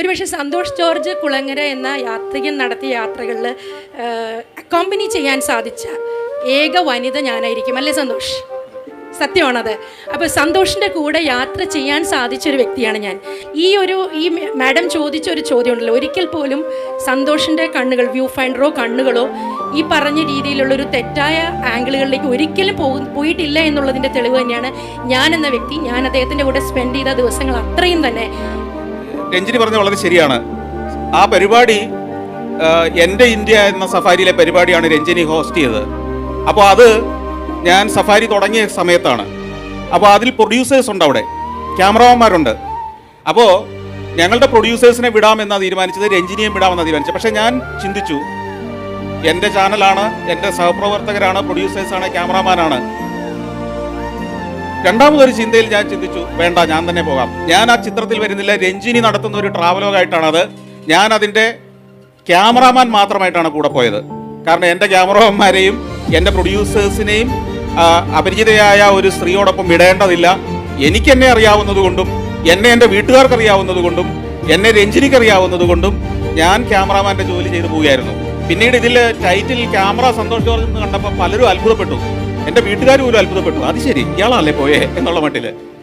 ഒരുപക്ഷെ സന്തോഷ് ജോർജ് കുളങ്ങര എന്ന യാത്രികൻ നടത്തിയ യാത്രകളിൽ അക്കോമ്പനി ചെയ്യാൻ സാധിച്ച ഏക വനിത ഞാനായിരിക്കും. അല്ലേ സന്തോഷ്? സത്യമാണത്. അപ്പോൾ സന്തോഷിന്റെ കൂടെ യാത്ര ചെയ്യാൻ സാധിച്ചൊരു വ്യക്തിയാണ് ഞാൻ. ഈ ഒരു ഈ മാഡം ചോദിച്ച ഒരു ചോദ്യം ഉണ്ടല്ലോ ഒരിക്കൽ പോലും സന്തോഷിന്റെ കണ്ണുകൾ വ്യൂ ഫൈൻഡറോ കണ്ണുകളോ ഈ പറഞ്ഞ രീതിയിലുള്ള ഒരു തെറ്റായ ആംഗിളുകളിലേക്ക് ഒരിക്കലും പോയിട്ടില്ല എന്നുള്ളതിന്റെ തെളിവ് തന്നെയാണ് ഞാൻ എന്ന വ്യക്തി. ഞാൻ അദ്ദേഹത്തിന്റെ കൂടെ സ്പെൻഡ് ചെയ്ത ദിവസങ്ങൾ അത്രയും തന്നെ രഞ്ജിനി പറഞ്ഞ വളരെ ശരിയാണ്. ആ പരിപാടി എന്റെ ഇന്ത്യ എന്ന സഫാരിയിലെ പരിപാടിയാണ് രഞ്ജിനി ഹോസ്റ്റ് ചെയ്തത്. അപ്പോൾ അത് ഞാൻ സഫാരി തുടങ്ങിയ സമയത്താണ്. അപ്പോൾ അതിൽ പ്രൊഡ്യൂസേഴ്സ് ഉണ്ട് അവിടെ. ക്യാമറമാന്മാരുണ്ട് അപ്പോൾ ഞങ്ങളുടെ പ്രൊഡ്യൂസേഴ്സിനെ വിടാമെന്നാണ് തീരുമാനിച്ചത് രഞ്ജിനിയും വിടാമെന്നാണ് തീരുമാനിച്ചത്. പക്ഷേ ഞാൻ ചിന്തിച്ചു എന്റെ ചാനലാണ് എന്റെ സഹപ്രവർത്തകരാണ് പ്രൊഡ്യൂസേഴ്സാണ് ക്യാമറാമാനാണ്. രണ്ടാമതൊരു ചിന്തയിൽ ഞാൻ ചിന്തിച്ചു വേണ്ട ഞാൻ തന്നെ പോകാം. ഞാൻ ആ ചിത്രത്തിൽ വരുന്നില്ല. രഞ്ജിനി നടത്തുന്ന ഒരു ട്രാവലോഗായിട്ടാണ് അത് ഞാൻ അതിന്റെ ക്യാമറാമാൻ മാത്രമായിട്ടാണ് കൂടെ പോയത്. കാരണം എന്റെ ക്യാമറമാന്മാരെയും എന്റെ പ്രൊഡ്യൂസേഴ്സിനെയും അപരിചിതയായ ഒരു സ്ത്രീയോടൊപ്പം വിടേണ്ടതില്ല. എനിക്ക് എന്നെ അറിയാവുന്നതുകൊണ്ടും എന്നെ എന്റെ വീട്ടുകാർക്ക് അറിയാവുന്നതുകൊണ്ടും എന്നെ രഞ്ജിനിക്ക് അറിയാവുന്നതുകൊണ്ടും ഞാൻ ക്യാമറാമാന്റെ ജോലി ചെയ്തു പോവുകയായിരുന്നു. പിന്നീട് ഇതിൽ ടൈറ്റിൽ ക്യാമറ സന്തോഷ് കണ്ടപ്പോൾ പലരും അത്ഭുതപ്പെട്ടു. എന്റെ വീട്ടുകാർ പോലും അത്ഭുതപ്പെട്ടു. അത് ശരി ഇയാളല്ലേ പോയേ എന്നുള്ള മട്ടിൽ.